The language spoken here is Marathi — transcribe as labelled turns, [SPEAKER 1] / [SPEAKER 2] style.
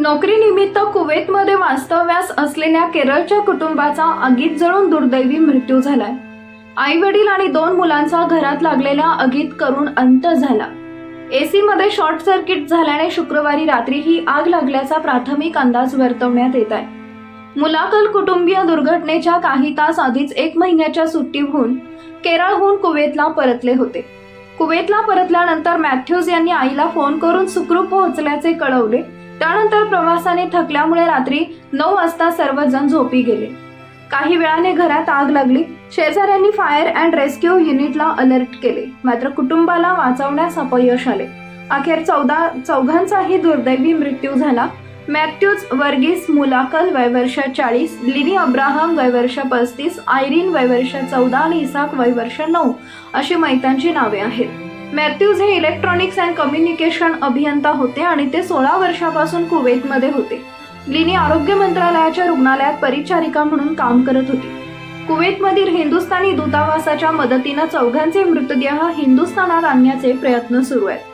[SPEAKER 1] नोकरीनिमित्त कुवेतमध्ये वास्तव्यास असलेल्या केरळच्या कुटुंबाचा आगीत जळून दुर्दैवी मृत्यू झालाय. आई वडील आणि दोन मुलांचा घरात लागलेल्या आगीत करून अंत झाला. एसी मध्ये शॉर्ट सर्किट झाल्याने शुक्रवारी रात्री ही आग लागल्याचा प्राथमिक अंदाज वर्तवण्यात येत आहे. मुलाकल कुटुंबीय दुर्घटनेच्या काही तास आधीच एक महिन्याच्या सुट्टीहून केरळहून कुवेतला परतले होते. कुवेतला परतल्यानंतर मॅथ्यूज यांनी आईला फोन करून सुखरूप पोहोचल्याचे कळवले. त्यानंतर प्रवासाने थकल्यामुळे रात्री नऊ वाजता सर्वजण झोपी गेले. काही वेळाने घरात आग लागली. शेजाऱ्यांनी फायर अँड रेस्क्यू युनिटला अलर्ट केले. मात्र कुटुंबाला वाचवण्यास अपयश आले. अखेर चौदा चौघांचाही दुर्दैवी मृत्यू झाला. मॅथ्यूज वर्गीस मुलाकल वयवर्ष चाळीस लिनी अब्राहम वयवर्ष पस्तीस आयरीन वयवर्ष चौदा आणि इसाक वयवर्ष नऊ अशी मैतांची नावे आहेत. मॅथ्यूज हे इलेक्ट्रॉनिक्स अँड कम्युनिकेशन अभियंता होते आणि ते सोळा वर्षापासून कुवेतमध्ये होते. लिनी आरोग्य मंत्रालयाच्या रुग्णालयात परिचारिका म्हणून काम करत होती. कुवेतमधील हिंदुस्थानी दूतावासाच्या मदतीनं चौघांचे मृतदेह हिंदुस्थानात आणण्याचे प्रयत्न सुरू आहेत.